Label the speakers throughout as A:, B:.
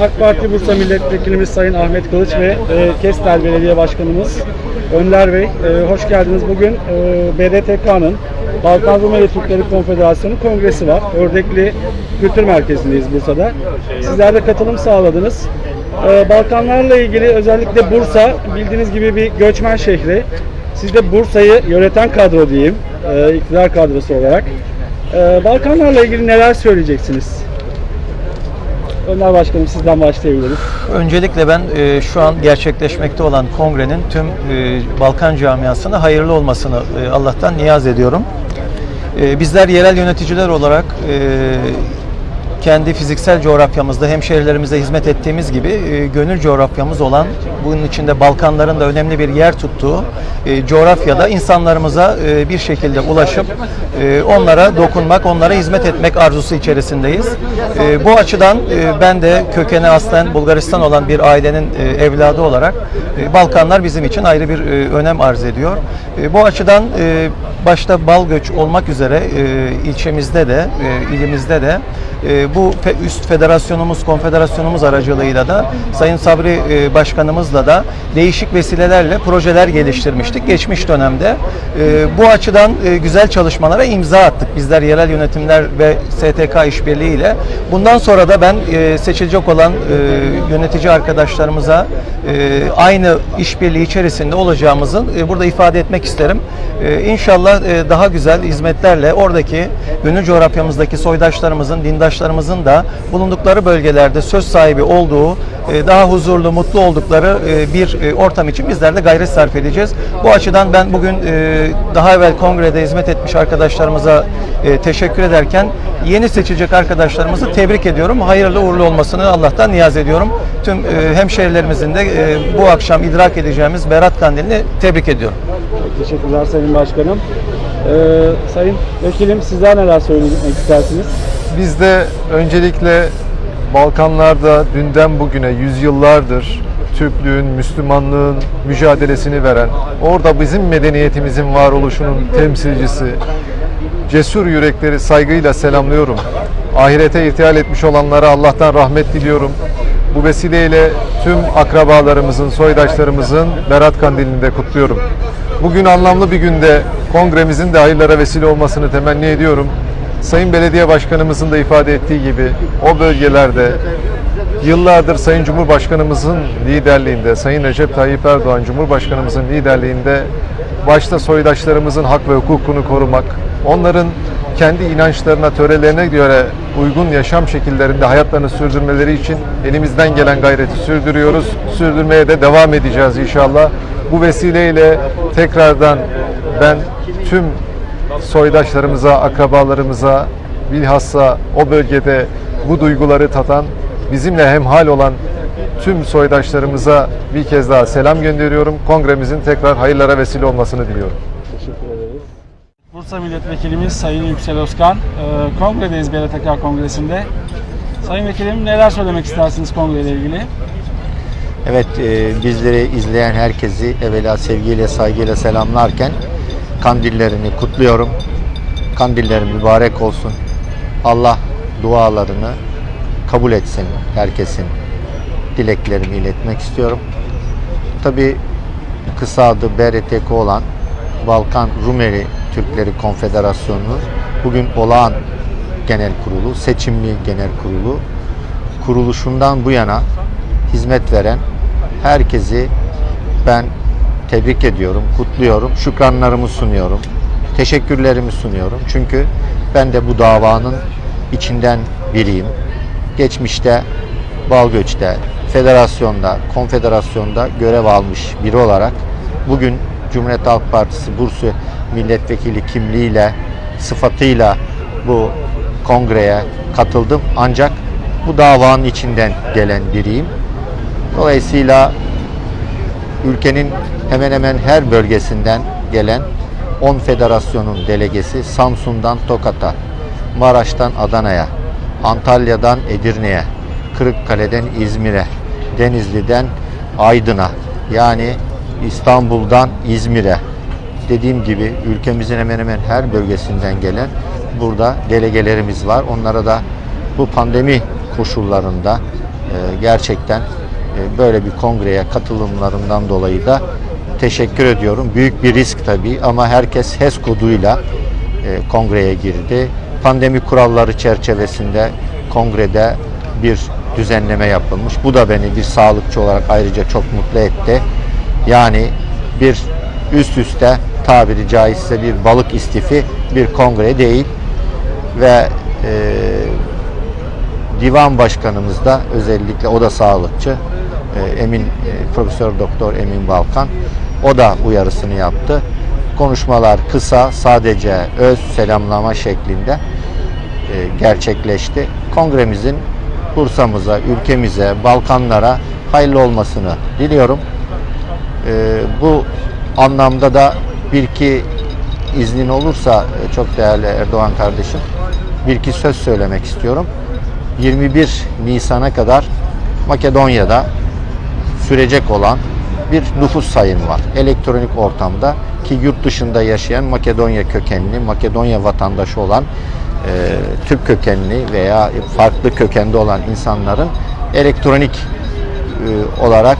A: AK Parti Bursa Milletvekilimiz Sayın Ahmet Kılıç ve e, Kestel Belediye Başkanımız Önder Bey, e, hoş geldiniz. Bugün e, BDTK'nın Balkan Rumeli Türkleri Konfederasyonu Kongresi var. Ördekli Kültür Merkezi'ndeyiz Bursa'da. Sizler de katılım sağladınız. Ee, Balkanlarla ilgili özellikle Bursa bildiğiniz gibi bir göçmen şehri. Siz de Bursa'yı yöneten kadro diyeyim, e, iktidar kadrosu olarak. Ee, Balkanlarla ilgili neler söyleyeceksiniz? Önder Başkanım sizden başlayabiliriz.
B: Öncelikle ben e, şu an gerçekleşmekte olan kongrenin tüm e, Balkan camiasına hayırlı olmasını e, Allah'tan niyaz ediyorum. E, bizler yerel yöneticiler olarak e, kendi fiziksel coğrafyamızda hemşehrilerimize hizmet ettiğimiz gibi e, gönül coğrafyamız olan bunun içinde Balkanların da önemli bir yer tuttuğu e, coğrafyada insanlarımıza e, bir şekilde ulaşıp e, onlara dokunmak, onlara hizmet etmek arzusu içerisindeyiz. Bu açıdan ben de kökeni aslen Bulgaristan olan bir ailenin evladı olarak Balkanlar bizim için ayrı bir önem arz ediyor. Bu açıdan e, başta Balgöç olmak üzere ilçemizde de, ilimizde de bu üst federasyonumuz, konfederasyonumuz aracılığıyla da Sayın Sabri e, Başkanımızla da değişik vesilelerle projeler geliştirmiştik geçmiş dönemde. E, bu açıdan e, güzel çalışmalara imza attık bizler yerel yönetimler ve STK işbirliğiyle. Bundan sonra da ben seçilecek olan yönetici arkadaşlarımıza aynı işbirliği içerisinde olacağımızı e, burada ifade etmek isterim. E, İnşallah daha güzel hizmetlerle oradaki gönül coğrafyamızdaki soydaşlarımızın, dindaşlarımızın da bulundukları bölgelerde söz sahibi olduğu, e, daha huzurlu, mutlu oldukları e, bir e, ortam için bizler de gayret sarf edeceğiz. Bu açıdan ben bugün daha evvel kongrede hizmet etmiş arkadaşlarımıza teşekkür ederken yeni seçilecek arkadaşlarımızı tebrik ediyorum. Hayırlı uğurlu olmasını Allah'tan niyaz ediyorum. Tüm hemşehrilerimizin de bu akşam idrak edeceğimiz Berat Kandili'ni tebrik ediyorum.
A: Teşekkürler Sayın Başkanım. Ee, sayın Vekilim sizler neler söylemek istersiniz?
C: Biz de öncelikle Balkanlarda dünden bugüne yüzyıllardır Türklüğün, Müslümanlığın mücadelesini veren, orada bizim medeniyetimizin varoluşunun temsilcisi, cesur yürekleri saygıyla selamlıyorum. Ahirete irtihal etmiş olanlara Allah'tan rahmet diliyorum. Bu vesileyle tüm akrabalarımızın, soydaşlarımızın Berat Kandilini de kutluyorum. Bugün anlamlı bir günde kongremizin de hayırlara vesile olmasını temenni ediyorum. Sayın Belediye Başkanımızın da ifade ettiği gibi o bölgelerde yıllardır Sayın Cumhurbaşkanımızın liderliğinde, Sayın Recep Tayyip Erdoğan Cumhurbaşkanımızın liderliğinde başta soydaşlarımızın hak ve hukukunu korumak, onların kendi inançlarına, törelerine göre uygun yaşam şekillerinde hayatlarını sürdürmeleri için elimizden gelen gayreti sürdürüyoruz. Sürdürmeye de devam edeceğiz inşallah. Bu vesileyle tekrardan ben tüm soydaşlarımıza, akrabalarımıza, bilhassa o bölgede bu duyguları tatan, bizimle hemhal olan tüm soydaşlarımıza bir kez daha selam gönderiyorum. Kongremizin tekrar hayırlara vesile olmasını diliyorum.
A: Teşekkür ederiz. Bursa Milletvekilimiz Sayın Yüksel Özkan. Ee, kongredeyiz BDTK Kongresi'nde. Sayın Vekilim neler söylemek istersiniz kongreyle ilgili?
D: Evet, e, bizleri izleyen herkesi evvela sevgiyle, saygıyla selamlarken kandillerini kutluyorum. Kandillerin mübarek olsun. Allah dualarını kabul etsin herkesin dileklerimi iletmek istiyorum. Tabi kısa adı BRTK olan Balkan Rumeli Türkleri Konfederasyonu bugün olağan genel kurulu, seçimli genel kurulu kuruluşundan bu yana hizmet veren herkesi ben tebrik ediyorum, kutluyorum, şükranlarımı sunuyorum, teşekkürlerimi sunuyorum. Çünkü ben de bu davanın içinden biriyim. Geçmişte Balgöç'te, federasyonda, konfederasyonda görev almış biri olarak bugün Cumhuriyet Halk Partisi Bursa milletvekili kimliğiyle, sıfatıyla bu kongreye katıldım. Ancak bu davanın içinden gelen biriyim. Dolayısıyla ülkenin hemen hemen her bölgesinden gelen 10 federasyonun delegesi Samsun'dan Tokat'a, Maraş'tan Adana'ya, Antalya'dan Edirne'ye, Kırıkkale'den İzmir'e, Denizli'den Aydın'a yani İstanbul'dan İzmir'e dediğim gibi ülkemizin hemen hemen her bölgesinden gelen burada delegelerimiz var. Onlara da bu pandemi koşullarında e, gerçekten böyle bir kongreye katılımlarından dolayı da teşekkür ediyorum. Büyük bir risk tabii ama herkes HES koduyla e, kongreye girdi. Pandemi kuralları çerçevesinde kongrede bir düzenleme yapılmış. Bu da beni bir sağlıkçı olarak ayrıca çok mutlu etti. Yani bir üst üste tabiri caizse bir balık istifi bir kongre değil ve e, divan başkanımız da özellikle o da sağlıkçı e, Emin e, Profesör Doktor Emin Balkan o da uyarısını yaptı. Konuşmalar kısa, sadece öz selamlama şeklinde e, gerçekleşti. Kongremizin Bursa'mıza, ülkemize, Balkanlara hayırlı olmasını diliyorum. Bu anlamda da bir iki iznin olursa çok değerli Erdoğan kardeşim bir iki söz söylemek istiyorum. 21 Nisan'a kadar Makedonya'da sürecek olan bir nüfus sayımı var. Elektronik ortamda ki yurt dışında yaşayan Makedonya kökenli, Makedonya vatandaşı olan e, Türk kökenli veya farklı kökende olan insanların elektronik e, olarak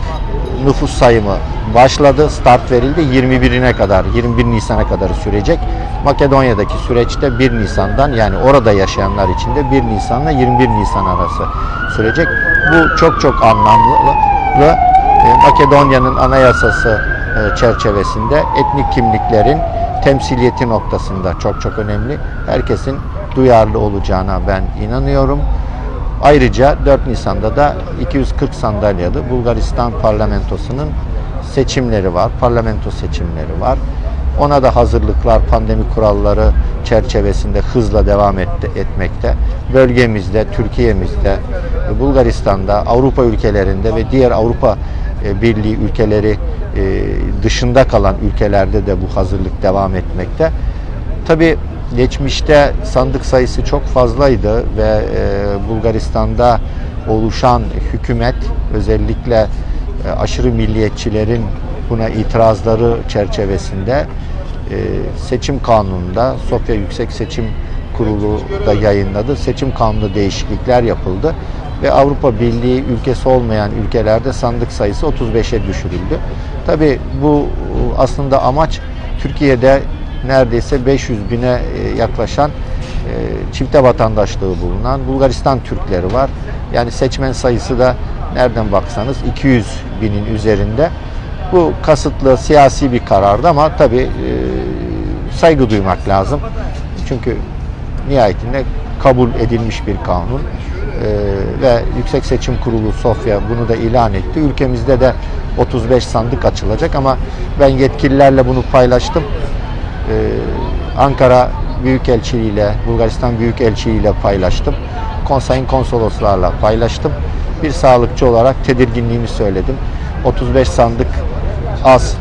D: nüfus sayımı başladı. Start verildi. 21'ine kadar, 21 Nisan'a kadar sürecek. Makedonya'daki süreçte 1 Nisan'dan yani orada yaşayanlar için de 1 Nisan'la 21 Nisan arası sürecek. Bu çok çok anlamlı. E, Makedonya'nın anayasası e, çerçevesinde etnik kimliklerin temsiliyeti noktasında çok çok önemli. Herkesin duyarlı olacağına ben inanıyorum. Ayrıca 4 Nisan'da da 240 sandalyalı Bulgaristan parlamentosunun seçimleri var. Parlamento seçimleri var. Ona da hazırlıklar pandemi kuralları çerçevesinde hızla devam et, etmekte. Bölgemizde, Türkiye'mizde, Bulgaristan'da, Avrupa ülkelerinde ve diğer Avrupa Birliği ülkeleri e, dışında kalan ülkelerde de bu hazırlık devam etmekte. Tabii geçmişte sandık sayısı çok fazlaydı ve e, Bulgaristan'da oluşan hükümet özellikle e, aşırı milliyetçilerin buna itirazları çerçevesinde e, seçim kanununda Sofya Yüksek Seçim Kurulu da yayınladı. Seçim kanunu değişiklikler yapıldı ve Avrupa Birliği ülkesi olmayan ülkelerde sandık sayısı 35'e düşürüldü. Tabii bu aslında amaç Türkiye'de neredeyse 500 bine e, yaklaşan e, çifte vatandaşlığı bulunan Bulgaristan Türkleri var. Yani seçmen sayısı da nereden baksanız 200 binin üzerinde. Bu kasıtlı siyasi bir karardı ama tabii e, saygı duymak lazım. Çünkü nihayetinde kabul edilmiş bir kanun ve Yüksek Seçim Kurulu Sofya bunu da ilan etti. Ülkemizde de 35 sandık açılacak ama ben yetkililerle bunu paylaştım. Ee, Ankara Büyükelçiliği ile Bulgaristan Büyükelçiliği ile paylaştım. Konseyin konsoloslarla paylaştım. Bir sağlıkçı olarak tedirginliğimi söyledim. 35 sandık az.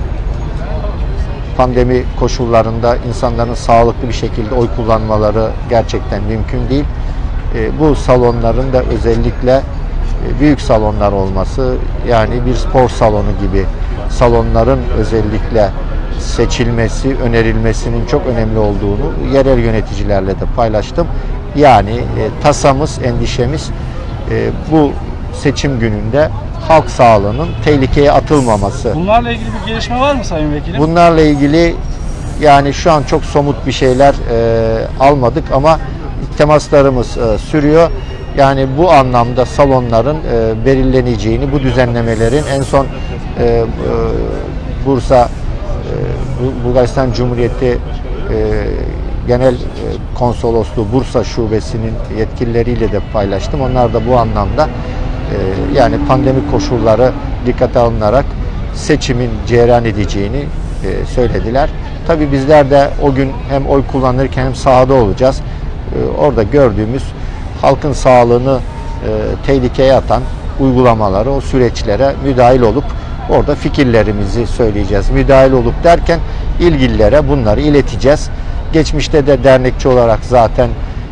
D: Pandemi koşullarında insanların sağlıklı bir şekilde oy kullanmaları gerçekten mümkün değil. E, bu salonların da özellikle e, büyük salonlar olması yani bir spor salonu gibi salonların özellikle seçilmesi, önerilmesinin çok önemli olduğunu yerel yöneticilerle de paylaştım. Yani e, tasamız, endişemiz e, bu seçim gününde halk sağlığının tehlikeye atılmaması.
A: Bunlarla ilgili bir gelişme var mı Sayın Vekilim?
D: Bunlarla ilgili yani şu an çok somut bir şeyler e, almadık ama temaslarımız e, sürüyor. Yani bu anlamda salonların e, belirleneceğini, bu düzenlemelerin en son e, e, Bursa e, Bu- Bulgaristan Cumhuriyeti e, Genel e, Konsolosluğu Bursa Şubesi'nin yetkilileriyle de paylaştım. Onlar da bu anlamda e, yani pandemi koşulları dikkate alınarak seçimin cereyan edeceğini e, söylediler. Tabii bizler de o gün hem oy kullanırken hem sahada olacağız. E, orada gördüğümüz halkın sağlığını e, tehlikeye atan uygulamaları, o süreçlere müdahil olup orada fikirlerimizi söyleyeceğiz. Müdahil olup derken ilgililere bunları ileteceğiz. Geçmişte de dernekçi olarak zaten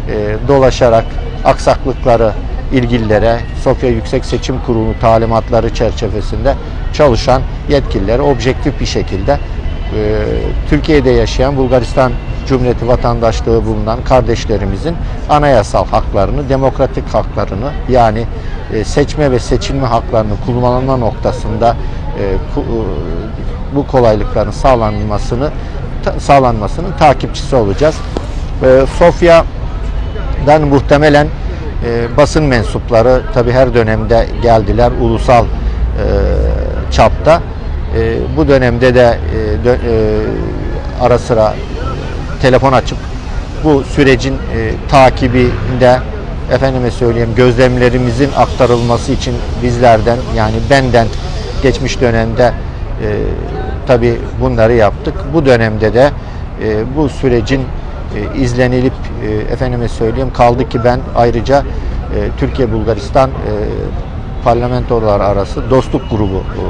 D: e, dolaşarak aksaklıkları ilgililere Sofya Yüksek Seçim Kurulu talimatları çerçevesinde çalışan yetkililere objektif bir şekilde Türkiye'de yaşayan Bulgaristan Cumhuriyeti vatandaşlığı bulunan kardeşlerimizin anayasal haklarını, demokratik haklarını yani e, seçme ve seçilme haklarını kullanma noktasında e, e, bu kolaylıkların sağlanmasını sağlanmasının takipçisi olacağız. E, Sofya'dan muhtemelen basın mensupları tabi her dönemde geldiler ulusal çapta. E, bu dönemde de e, dö- e, ara sıra telefon açıp bu sürecin e, takibinde efendime söyleyeyim gözlemlerimizin aktarılması için bizlerden yani benden geçmiş dönemde e, tabi bunları yaptık. Bu dönemde de e, bu sürecin e, izlenilip e, efendime söyleyeyim kaldı ki ben ayrıca e, Türkiye Bulgaristan e, parlamentolar arası dostluk grubu e,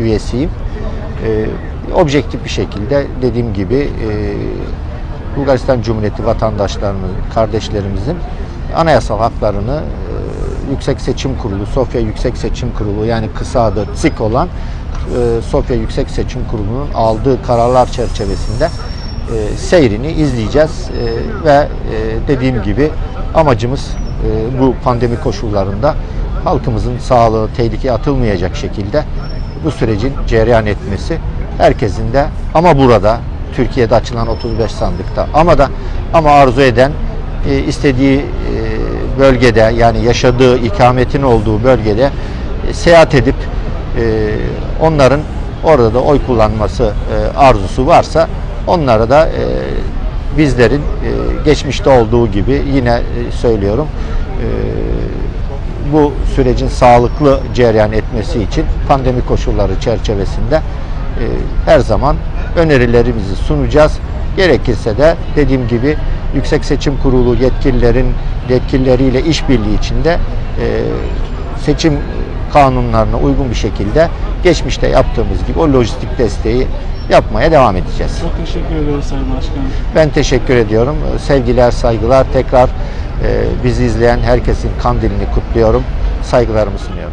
D: e, üyesiyim. E, objektif bir şekilde dediğim gibi Bulgaristan Cumhuriyeti vatandaşlarının, kardeşlerimizin anayasal haklarını Yüksek Seçim Kurulu, Sofya Yüksek Seçim Kurulu yani kısa adı SİK olan Sofya Yüksek Seçim Kurulu'nun aldığı kararlar çerçevesinde seyrini izleyeceğiz ve dediğim gibi amacımız bu pandemi koşullarında halkımızın sağlığı tehlikeye atılmayacak şekilde bu sürecin cereyan etmesi herkesin de ama burada Türkiye'de açılan 35 sandıkta ama da ama arzu eden e, istediği e, bölgede yani yaşadığı ikametin olduğu bölgede e, seyahat edip e, onların orada da oy kullanması e, arzusu varsa onlara da e, bizlerin e, geçmişte olduğu gibi yine e, söylüyorum e, bu sürecin sağlıklı cereyan etmesi için pandemi koşulları çerçevesinde e, her zaman önerilerimizi sunacağız. Gerekirse de dediğim gibi Yüksek Seçim Kurulu yetkililerin yetkilileriyle işbirliği içinde e, seçim kanunlarına uygun bir şekilde geçmişte yaptığımız gibi o lojistik desteği yapmaya devam edeceğiz.
A: Çok teşekkür ediyoruz Sayın Başkanım.
D: Ben teşekkür ediyorum. Sevgiler, saygılar. Tekrar bizi izleyen herkesin kandilini kutluyorum. Saygılarımı sunuyorum.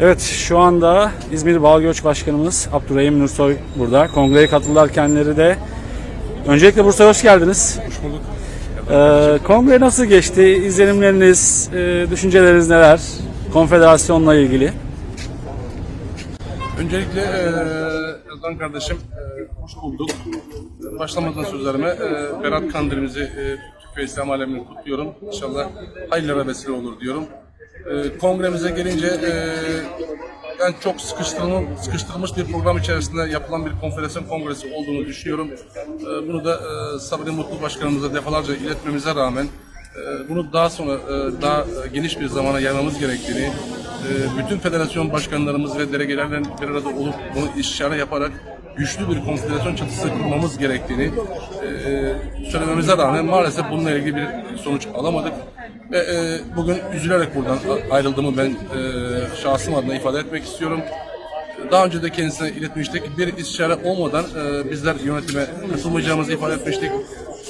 A: Evet şu anda İzmir Balgöç Başkanımız Abdurrahim Nursoy burada. Kongreye katıldılar kendileri de. Öncelikle Bursa'ya hoş geldiniz. Hoş bulduk. Ee, kongre nasıl geçti? İzlenimleriniz, e, düşünceleriniz neler? Konfederasyonla ilgili.
E: Öncelikle eee Erdoğan kardeşim eee, hoş bulduk. Başlamadan sözlerime eee, Berat Kandilimizi eee, Türk ve İslam alemini kutluyorum. İnşallah hayırlara vesile olur diyorum. Eee, kongremize gelince eee ben çok sıkıştırılmış, sıkıştırılmış bir program içerisinde yapılan bir konferasyon kongresi olduğunu düşünüyorum. Eee, bunu da eee Sabri Mutlu Başkanımıza defalarca iletmemize rağmen eee, bunu daha sonra eee, daha geniş bir zamana yaymamız gerektiğini, eee, bütün federasyon başkanlarımız ve delegelerle bir arada olup bunu istişare yaparak güçlü bir konfederasyon çatısı kurmamız gerektiğini eee, söylememize rağmen maalesef bununla ilgili bir sonuç alamadık. Ve eee, bugün üzülerek buradan ayrıldığımı ben eee şahsım adına ifade etmek istiyorum. Daha önce de kendisine iletmiştik. Bir istişare olmadan e, bizler yönetime katılmayacağımızı ifade etmiştik.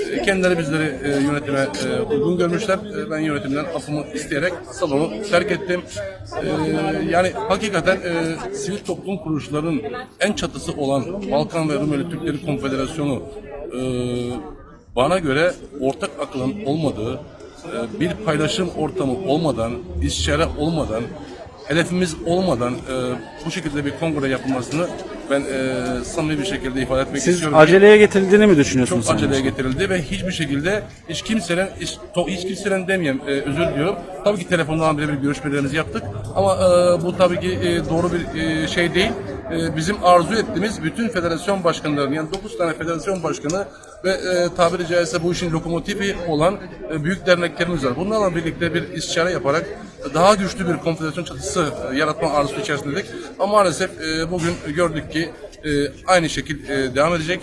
E: E, kendileri bizleri e, yönetime e, uygun görmüşler. E, ben yönetimden afımı isteyerek salonu terk ettim. Yani hakikaten e, sivil toplum kuruluşlarının en çatısı olan Balkan ve Rumeli Türkleri Konfederasyonu bana göre ortak akılın olmadığı, bir paylaşım ortamı olmadan, istişare olmadan, hedefimiz olmadan e, bu şekilde bir kongre yapılmasını ben e, samimi bir şekilde ifade etmek
A: Siz
E: istiyorum. ki
A: aceleye getirildiğini mi düşünüyorsunuz?
E: çok aceleye getirildi ve hiçbir şekilde hiç kimsenin hiç, to- hiç kimsenin demeyeyim e, özür diliyorum. Tabii ki telefondan birebir görüşmelerimizi yaptık ama e, bu tabii ki e, doğru bir e, şey değil. E, bizim arzu ettiğimiz bütün federasyon başkanlarının yani 9 tane federasyon başkanı ve e, tabiri caizse bu işin lokomotifi olan e, büyük derneklerimiz var. Bunlarla birlikte bir istişare yaparak daha güçlü bir konfederasyon çatısı e, yaratma arzusu içerisindeydik. Ama maalesef e, bugün gördük ki e, aynı şekil e, devam edecek.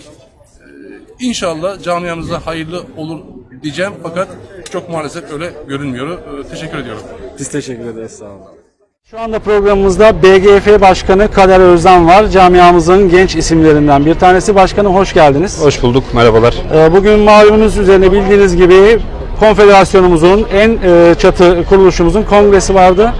E: İnşallah camiamıza hayırlı olur diyeceğim fakat çok maalesef öyle görünmüyor. Ee, teşekkür ediyorum.
A: Biz teşekkür ederiz. Sağ olun. Şu anda programımızda BGF Başkanı Kader Özden var. Camiamızın genç isimlerinden bir tanesi. Başkanım hoş geldiniz.
F: Hoş bulduk, merhabalar.
A: Ee, Bugün malumunuz üzerine bildiğiniz gibi konfederasyonumuzun en e, çatı kuruluşumuzun kongresi vardı.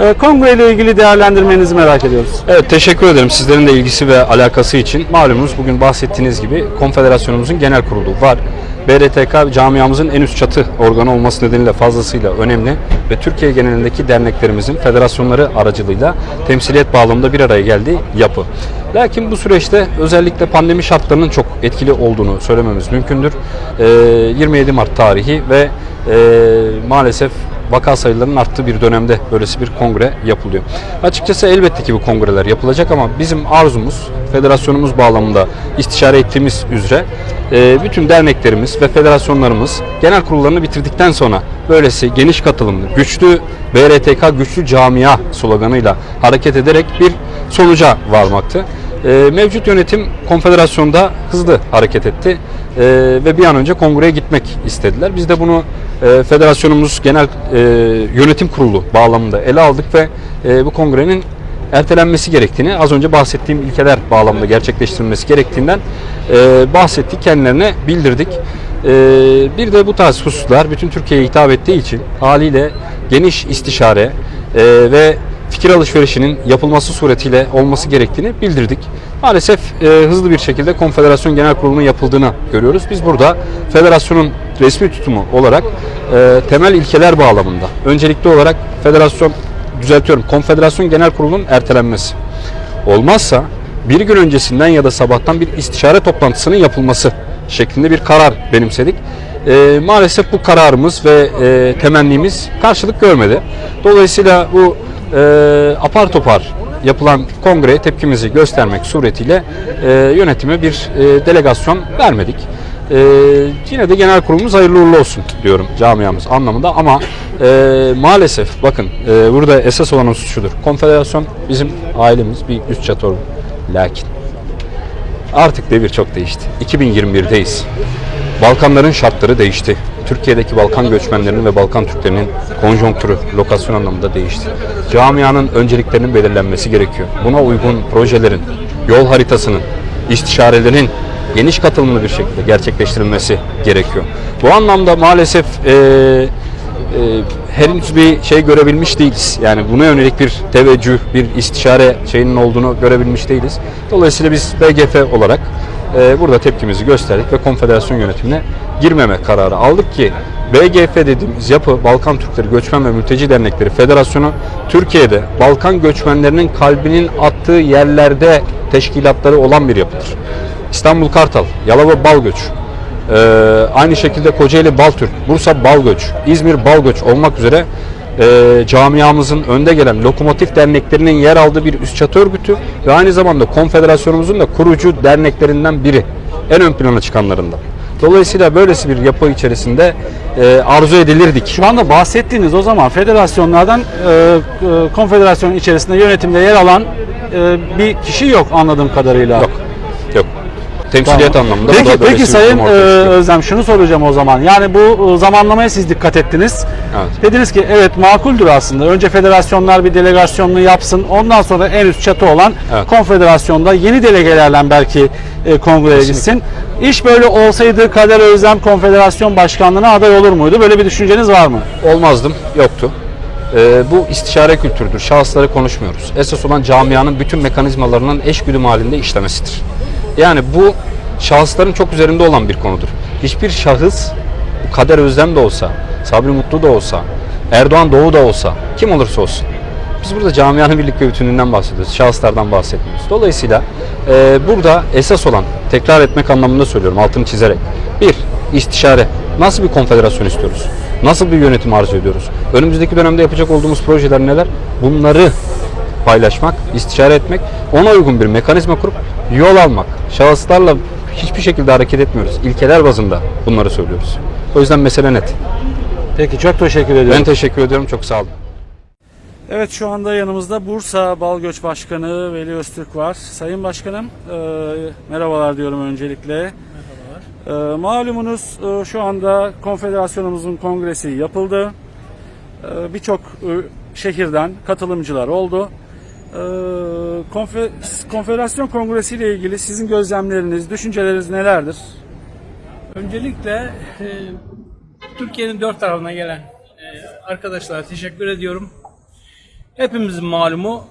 A: E, kongre ile ilgili değerlendirmenizi merak ediyoruz.
F: Evet teşekkür ederim sizlerin de ilgisi ve alakası için. Malumunuz bugün bahsettiğiniz gibi konfederasyonumuzun genel kurulu var. BRTK camiamızın en üst çatı organı olması nedeniyle fazlasıyla önemli ve Türkiye genelindeki derneklerimizin federasyonları aracılığıyla temsiliyet bağlamında bir araya geldiği yapı. Lakin bu süreçte özellikle pandemi şartlarının çok etkili olduğunu söylememiz mümkündür. Ee, 27 Mart tarihi ve e, maalesef vaka sayılarının arttığı bir dönemde böylesi bir kongre yapılıyor. Açıkçası elbette ki bu kongreler yapılacak ama bizim arzumuz federasyonumuz bağlamında istişare ettiğimiz üzere e, bütün derneklerimiz ve federasyonlarımız genel kurullarını bitirdikten sonra böylesi geniş katılımlı, güçlü BRTK güçlü camia sloganıyla hareket ederek bir sonuca varmaktı. E, mevcut yönetim konfederasyonda hızlı hareket etti e, ve bir an önce kongreye gitmek istediler. Biz de bunu e, federasyonumuz genel e, yönetim kurulu bağlamında ele aldık ve e, bu kongrenin ertelenmesi gerektiğini, az önce bahsettiğim ilkeler bağlamında gerçekleştirilmesi gerektiğinden e, bahsettik, kendilerine bildirdik. E, bir de bu tarz hususlar bütün Türkiye'ye hitap ettiği için haliyle geniş istişare ve fikir alışverişinin yapılması suretiyle olması gerektiğini bildirdik. Maalesef e, hızlı bir şekilde konfederasyon genel kurulunun yapıldığını görüyoruz. Biz burada federasyonun resmi tutumu olarak e, temel ilkeler bağlamında öncelikli olarak federasyon düzeltiyorum konfederasyon genel kurulunun ertelenmesi. Olmazsa bir gün öncesinden ya da sabahtan bir istişare toplantısının yapılması şeklinde bir karar benimsedik. E, maalesef bu kararımız ve e, temennimiz karşılık görmedi. Dolayısıyla bu e, apar topar yapılan kongreye tepkimizi göstermek suretiyle e, yönetime bir e, delegasyon vermedik. E, yine de genel kurulumuz hayırlı uğurlu olsun diyorum camiamız anlamında ama e, maalesef bakın e, burada esas olan husus şudur. Konfederasyon bizim ailemiz bir üst çatı. Lakin Artık devir çok değişti. 2021'deyiz. Balkanların şartları değişti. Türkiye'deki Balkan göçmenlerinin ve Balkan Türklerinin konjonktürü, lokasyon anlamında değişti. Camianın önceliklerinin belirlenmesi gerekiyor. Buna uygun projelerin, yol haritasının, istişarelerin geniş katılımlı bir şekilde gerçekleştirilmesi gerekiyor. Bu anlamda maalesef eee e, henüz bir şey görebilmiş değiliz. Yani buna yönelik bir teveccüh, bir istişare şeyinin olduğunu görebilmiş değiliz. Dolayısıyla biz BGF olarak e, burada tepkimizi gösterdik ve konfederasyon yönetimine girmeme kararı aldık ki BGF dediğimiz yapı Balkan Türkleri Göçmen ve Mülteci Dernekleri Federasyonu Türkiye'de Balkan göçmenlerinin kalbinin attığı yerlerde teşkilatları olan bir yapıdır. İstanbul Kartal, Yalova Balgöç, ee, aynı şekilde Kocaeli Baltürk, Bursa Balgöç, İzmir Balgöç olmak üzere e, camiamızın önde gelen lokomotif derneklerinin yer aldığı bir üst çatı örgütü ve aynı zamanda konfederasyonumuzun da kurucu derneklerinden biri. En ön plana çıkanlarından. Dolayısıyla böylesi bir yapı içerisinde e, arzu edilirdik.
A: Şu anda bahsettiğiniz o zaman federasyonlardan e, e, konfederasyonun içerisinde yönetimde yer alan e, bir kişi yok anladığım kadarıyla.
F: Yok. Yok. Temsiliyet
A: Tamam.
F: anlamında.
A: Peki, peki Sayın e. Özlem şunu soracağım o zaman. Yani bu e, zamanlamaya siz dikkat ettiniz.
F: Evet.
A: Dediniz ki evet makuldür aslında. Önce federasyonlar bir delegasyonunu yapsın. Ondan sonra en üst çatı olan
F: Evet.
A: konfederasyonda yeni delegelerle belki e, kongreye gitsin. İş böyle olsaydı Kader Özlem konfederasyon başkanlığına aday olur muydu? Böyle bir düşünceniz var mı?
F: olmazdım, yoktu. Ee, bu istişare kültürüdür. Şahısları konuşmuyoruz. Esas olan camianın bütün mekanizmalarının eşgüdüm halinde işlemesidir. Yani bu şahısların çok üzerinde olan bir konudur. Hiçbir şahıs, Kader Özlem de olsa, Sabri Mutlu da olsa, Erdoğan Doğu da olsa, kim olursa olsun. Biz burada camianın birlik ve bütünlüğünden bahsediyoruz. Şahıslardan bahsetmiyoruz. Dolayısıyla e, burada esas olan, tekrar etmek anlamında söylüyorum, altını çizerek. Bir, istişare. Nasıl bir konfederasyon istiyoruz? Nasıl bir yönetim arzu ediyoruz? Önümüzdeki dönemde yapacak olduğumuz projeler neler? Bunları paylaşmak, istişare etmek, ona uygun bir mekanizma kurup yol almak. Şahıslarla hiçbir şekilde hareket etmiyoruz. İlkeler bazında bunları söylüyoruz. O yüzden mesele net.
A: Peki çok teşekkür ediyorum.
F: Ben teşekkür ediyorum. Çok sağ olun.
A: Evet şu anda yanımızda Bursa Balgöç Başkanı Veli Öztürk var. Sayın Başkanım e, merhabalar diyorum öncelikle. Merhabalar. malumunuz e, şu anda konfederasyonumuzun kongresi yapıldı. E, Birçok e, şehirden katılımcılar oldu. Konfe, konfederasyon kongresi ile ilgili sizin gözlemleriniz, düşünceleriniz nelerdir?
G: Öncelikle Türkiye'nin dört tarafına gelen arkadaşlara teşekkür ediyorum. hepimizin malumu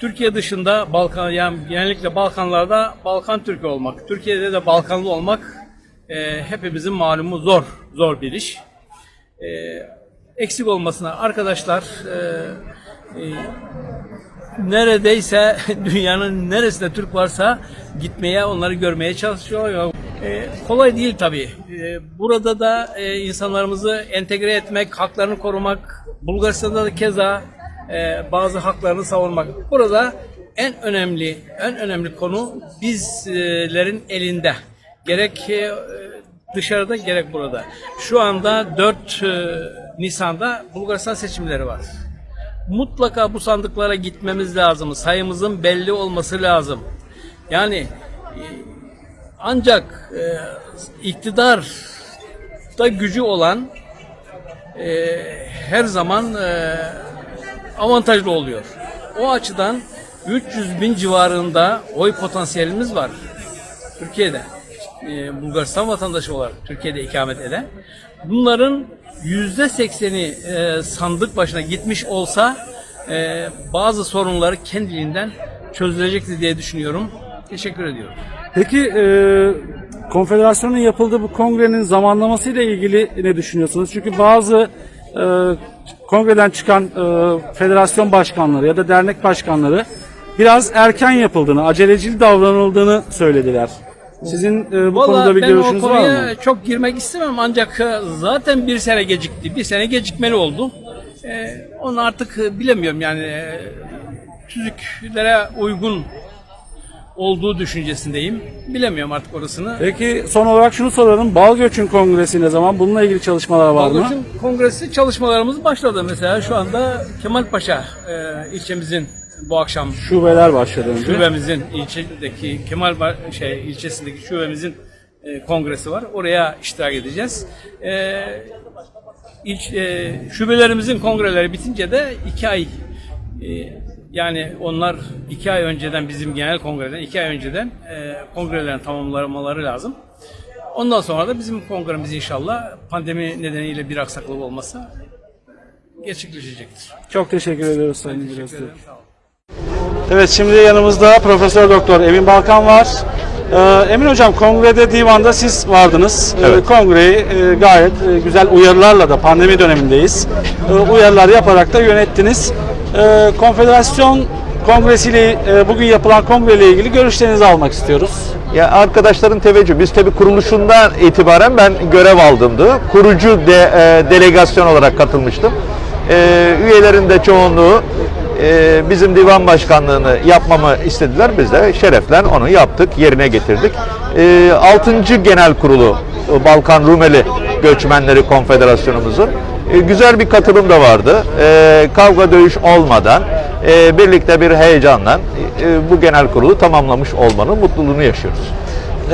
G: Türkiye dışında Balkan yani genellikle Balkanlarda Balkan Türk'ü olmak, Türkiye'de de Balkanlı olmak e, hepimizin malumu zor, zor bir iş. E, eksik olmasına arkadaşlar e, neredeyse dünyanın neresinde Türk varsa gitmeye, onları görmeye çalışıyor. E, kolay değil tabii. E, burada da e, insanlarımızı entegre etmek, haklarını korumak, Bulgaristan'da da keza e, bazı haklarını savunmak. Burada en önemli, en önemli konu bizlerin elinde. Gerek e, dışarıda gerek burada. Şu anda 4 e, Nisan'da Bulgaristan seçimleri var mutlaka bu sandıklara gitmemiz lazım. Sayımızın belli olması lazım. Yani e, ancak e, iktidar da gücü olan e, her zaman e, avantajlı oluyor. O açıdan 300 bin civarında oy potansiyelimiz var Türkiye'de. E, Bulgaristan vatandaşı olarak Türkiye'de ikamet eden. Bunların yüzde sekseni e, sandık başına gitmiş olsa e, bazı sorunları kendiliğinden çözülecektir diye düşünüyorum. Teşekkür ediyorum.
A: Peki e, konfederasyonun yapıldığı bu kongrenin zamanlaması ile ilgili ne düşünüyorsunuz? Çünkü bazı e, kongreden çıkan e, federasyon başkanları ya da dernek başkanları biraz erken yapıldığını, acelecil davranıldığını söylediler. Sizin e, bu
G: Vallahi
A: konuda bir
G: ben o
A: görüşünüz var
G: konuya
A: mı?
G: çok girmek istemem ancak e, zaten bir sene gecikti. Bir sene gecikmeli oldu. E, onu artık e, bilemiyorum yani e, tüzüklere uygun olduğu düşüncesindeyim. Bilemiyorum artık orasını.
A: Peki son olarak şunu soralım. Balgöç'ün kongresi ne zaman? Bununla ilgili çalışmalar var mı?
G: Balgöç'ün kongresi çalışmalarımız başladı. Mesela şu anda Kemalpaşa e, ilçemizin bu akşam
A: Şubeler başladı önce.
G: şubemizin ilçedeki Kemal şey ilçesindeki şubemizin e, kongresi var. Oraya iştirak edeceğiz. E, ilç, e, şubelerimizin kongreleri bitince de iki ay e, yani onlar iki ay önceden bizim genel kongreden iki ay önceden e, kongrelerini tamamlamaları lazım. Ondan sonra da bizim kongremiz inşallah pandemi nedeniyle bir aksaklık olmasa gerçekleşecektir.
A: Çok teşekkür ediyoruz Sayın
G: Teşekkür
A: Evet şimdi yanımızda Profesör Doktor Emin Balkan var. Ee, Emin Hocam kongrede divanda siz vardınız. Ee, kongreyi e, gayet e, güzel uyarılarla da pandemi dönemindeyiz. e, uyarılar yaparak da yönettiniz. Konfederasyon kongresiyle e, bugün yapılan kongreyle ilgili görüşlerinizi almak istiyoruz.
H: Ya arkadaşların teveccüh. Biz tabii kuruluşundan itibaren ben görev aldımdı. Kurucu de, e, delegasyon olarak katılmıştım. E, üyelerin de çoğunluğu e, bizim divan başkanlığını yapmamı istediler. Biz de şereflen onu yaptık, yerine getirdik. E, 6. Genel Kurulu Balkan Rumeli Göçmenleri Konfederasyonumuzun e, güzel bir katılım da vardı. E, kavga dövüş olmadan e, birlikte bir heyecanla e, bu genel kurulu tamamlamış olmanın mutluluğunu yaşıyoruz.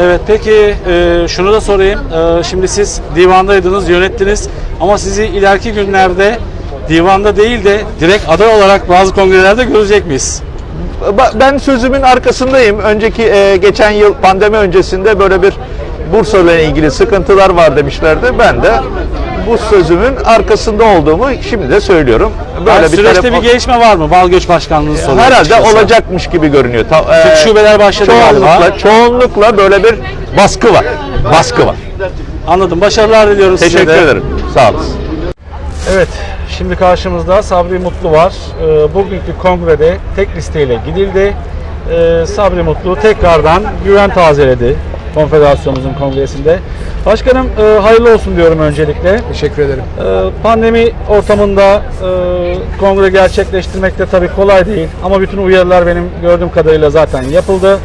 A: Evet peki e, şunu da sorayım. E, şimdi siz divandaydınız, yönettiniz ama sizi ileriki günlerde divanda değil de direkt aday olarak bazı kongrelerde görecek miyiz?
H: Ben sözümün arkasındayım. Önceki e, geçen yıl pandemi öncesinde böyle bir Bursa ile ilgili sıkıntılar var demişlerdi. Ben de bu sözümün arkasında olduğumu şimdi de söylüyorum.
A: Böyle bir süreçte
H: telefon-
A: bir gelişme var mı? Balgöç Başkanlığı soruyor.
H: Herhalde
A: açıkçası.
H: olacakmış gibi görünüyor. Ta- e,
A: Çünkü şubeler başladı
H: çoğunlukla,
A: galiba.
H: çoğunlukla böyle bir baskı var. Baskı var.
A: Anladım. Başarılar diliyoruz size
H: Teşekkür
A: de.
H: ederim. Sağ olasın.
A: Evet, şimdi karşımızda Sabri Mutlu var. Ee, bugünkü kongrede tek listeyle gidildi. Ee, Sabri Mutlu tekrardan güven tazeledi konfederasyonumuzun kongresinde. Başkanım e, hayırlı olsun diyorum öncelikle.
I: Teşekkür ederim.
A: Ee, pandemi ortamında e, kongre gerçekleştirmek de tabii kolay değil. Ama bütün uyarılar benim gördüğüm kadarıyla zaten yapıldı.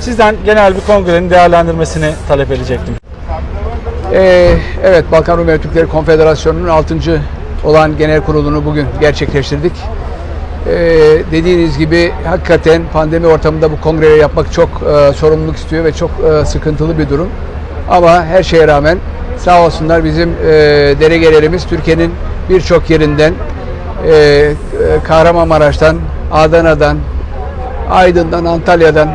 A: Sizden genel bir kongrenin değerlendirmesini talep edecektim.
I: Ee, evet Balkan Rumeli Türkleri Konfederasyonu'nun 6. olan genel kurulunu bugün gerçekleştirdik. Ee, dediğiniz gibi hakikaten pandemi ortamında bu kongreyi yapmak çok e, sorumluluk istiyor ve çok e, sıkıntılı bir durum. Ama her şeye rağmen sağ olsunlar bizim e, delegelerimiz Türkiye'nin birçok yerinden e, e, Kahramanmaraş'tan, Adana'dan, Aydın'dan, Antalya'dan,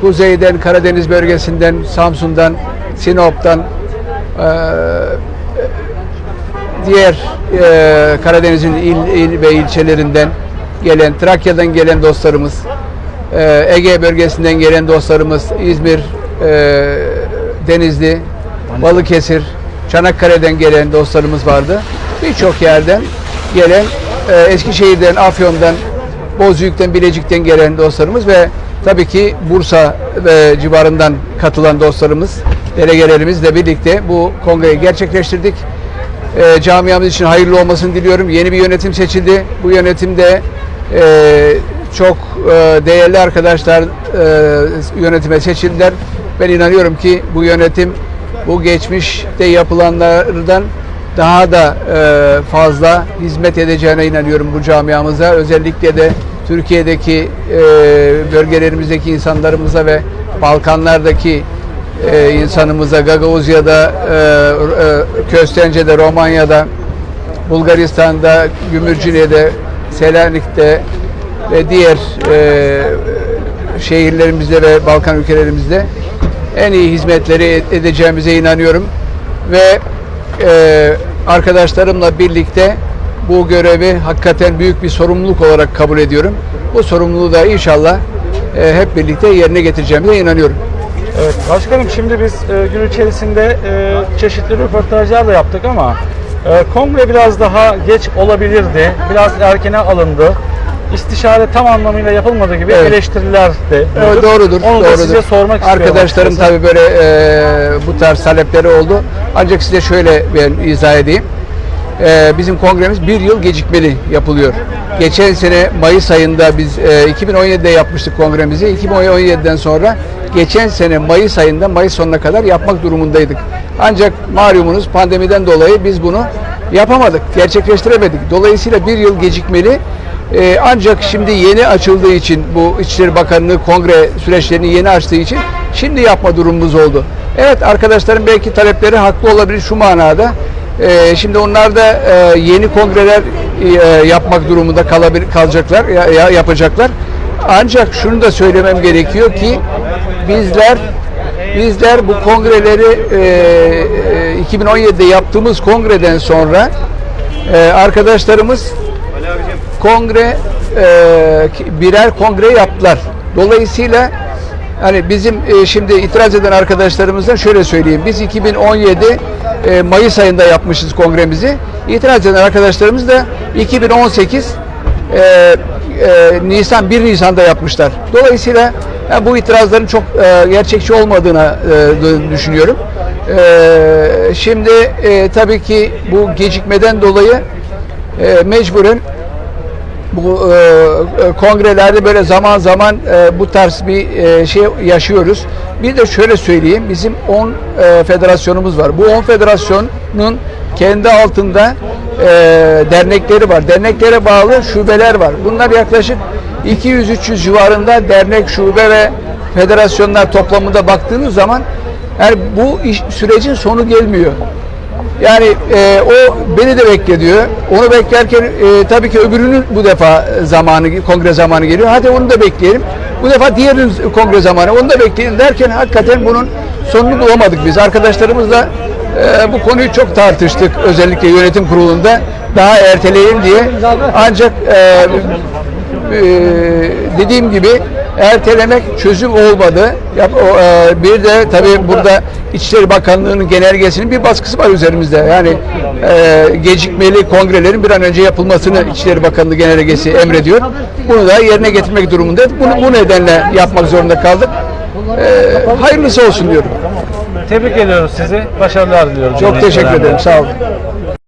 I: Kuzeyden, Karadeniz bölgesinden, Samsun'dan, Sinop'tan, eee, diğer e, Karadeniz'in il, il ve ilçelerinden gelen, Trakya'dan gelen dostlarımız, e, Ege bölgesinden gelen dostlarımız, İzmir, e, Denizli, Balıkesir, Çanakkale'den gelen dostlarımız vardı. Birçok yerden gelen, e, Eskişehir'den, Afyon'dan, Bozüyük'ten, Bilecik'ten gelen dostlarımız ve tabii ki Bursa ve civarından katılan dostlarımız, delegelerimizle birlikte bu kongreyi gerçekleştirdik. E, camiamız için hayırlı olmasını diliyorum. Yeni bir yönetim seçildi. Bu yönetimde e, çok e, değerli arkadaşlar e, yönetime seçildiler. Ben inanıyorum ki bu yönetim bu geçmişte yapılanlardan daha da e, fazla hizmet edeceğine inanıyorum bu camiamıza. Özellikle de Türkiye'deki e, bölgelerimizdeki insanlarımıza ve Balkanlardaki e, insanımıza, Gagavuzya'da, e, e, Köstence'de, Romanya'da, Bulgaristan'da, Gümürcine'de, Selanik'te ve diğer e, şehirlerimizde ve Balkan ülkelerimizde en iyi hizmetleri edeceğimize inanıyorum ve e, arkadaşlarımla birlikte bu görevi hakikaten büyük bir sorumluluk olarak kabul ediyorum. Bu sorumluluğu da inşallah e, hep birlikte yerine getireceğimize inanıyorum.
A: Evet, başkanım şimdi biz e, gün içerisinde e, çeşitli röportajlar da yaptık ama e, kongre biraz daha geç olabilirdi. Biraz erkene alındı. İstişare tam anlamıyla yapılmadığı gibi
I: Evet.
A: eleştiriler de
I: Evet,
A: duyduk.
I: doğrudur.
A: Onu da
I: doğrudur.
A: size sormak istiyorum.
I: Arkadaşlarım
A: açıkçası.
I: tabii böyle e, bu tarz talepleri oldu. Ancak size şöyle ben izah edeyim. E, bizim kongremiz bir yıl gecikmeli yapılıyor. Geçen sene Mayıs ayında biz e, 2017'de yapmıştık kongremizi. 2017'den sonra geçen sene Mayıs ayında Mayıs sonuna kadar yapmak durumundaydık. Ancak malumunuz pandemiden dolayı biz bunu yapamadık, gerçekleştiremedik. Dolayısıyla bir yıl gecikmeli. Ee, ancak şimdi yeni açıldığı için bu İçişleri Bakanlığı kongre süreçlerini yeni açtığı için şimdi yapma durumumuz oldu. Evet arkadaşların belki talepleri haklı olabilir şu manada. Ee, şimdi onlar da e, yeni kongreler e, yapmak durumunda kalabilir, kalacaklar, ya, ya- yapacaklar. Ancak şunu da söylemem gerekiyor ki bizler bizler bu kongreleri e, e, 2017'de yaptığımız kongreden sonra e, arkadaşlarımız kongre e, birer kongre yaptılar. Dolayısıyla hani bizim e, şimdi itiraz eden arkadaşlarımızdan şöyle söyleyeyim. Biz 2017 e, Mayıs ayında yapmışız kongremizi. İtiraz eden arkadaşlarımız da 2018 e, e, Nisan 1 Nisan'da yapmışlar. Dolayısıyla yani bu itirazların çok e, gerçekçi olmadığını e, düşünüyorum. E, şimdi e, tabii ki bu gecikmeden dolayı e, mecburen bu e, e, kongrelerde böyle zaman zaman e, bu tarz bir e, şey yaşıyoruz. Bir de şöyle söyleyeyim, bizim 10 e, federasyonumuz var. Bu 10 federasyonun kendi altında e, dernekleri var. Derneklere bağlı şubeler var. Bunlar yaklaşık 200-300 civarında dernek, şube ve federasyonlar toplamında baktığınız zaman yani bu iş, sürecin sonu gelmiyor. Yani e, o beni de beklediyor. Onu beklerken e, tabii ki öbürünün bu defa zamanı, kongre zamanı geliyor. Hadi onu da bekleyelim. Bu defa diğerinin kongre zamanı, onu da bekleyelim derken hakikaten bunun sonunu bulamadık biz. Arkadaşlarımızla e, bu konuyu çok tartıştık. Özellikle yönetim kurulunda daha erteleyelim diye. Ancak e, e, dediğim gibi ertelemek çözüm olmadı. Yap, o, e, bir de tabii burada İçişleri Bakanlığı'nın genelgesinin bir baskısı var üzerimizde. Yani e, gecikmeli kongrelerin bir an önce yapılmasını İçişleri Bakanlığı genelgesi emrediyor. Bunu da yerine getirmek durumundayız. Bunu bu nedenle yapmak zorunda kaldık. E, hayırlısı olsun diyorum.
A: Tebrik ediyoruz sizi. Başarılar diliyorum.
I: Çok teşekkür ederim. Sağ olun.